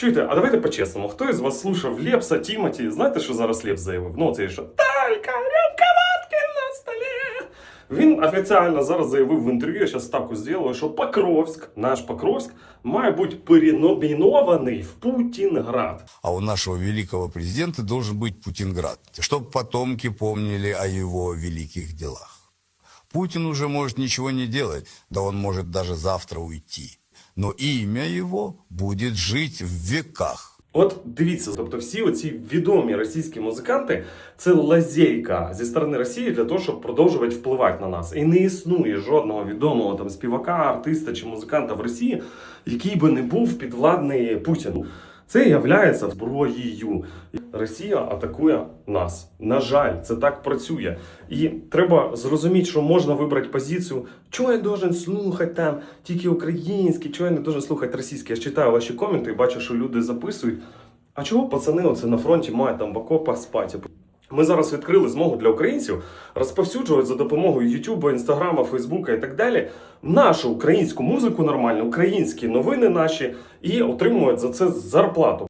Чуєте, а давайте по-чесному. Хто із вас слушав Лепса, Тімоті? Знаєте, що зараз Лепс заявив? Ну, це що Талька, рюмка водки на столі. Він офіційно зараз заявив в інтерв'ю, я зараз ставку зроблю, що Покровськ, наш Покровськ, має бути переномінований в Путінград. А у нашего великого президента должен быть Путинград, чтобы потомки помнили о его великих делах. Путин уже может ничего не делать, да он может даже завтра уйти. Но имя его будет жить в веках. От дивіться, тобто всі оці відомі російські музиканти це лазейка зі сторони Росії для того, щоб продовжувати впливати на нас. І не існує жодного відомого там співака, артиста чи музиканта в Росії, який би не був підвладний Путіну. Це є зброєю. Росія атакує нас. На жаль, це так працює. І треба зрозуміти, що можна вибрати позицію, чого я должен слухати там тільки українські, чого я не должен слухати російський. Я читаю ваші коменти бачу, що люди записують. А чого пацани оце на фронті мають там в окопах спати? Ми зараз відкрили змогу для українців розповсюджувати за допомогою Ютуба, Інстаграма, Фейсбука і так далі нашу українську музику нормальну, українські новини наші і отримують за це зарплату.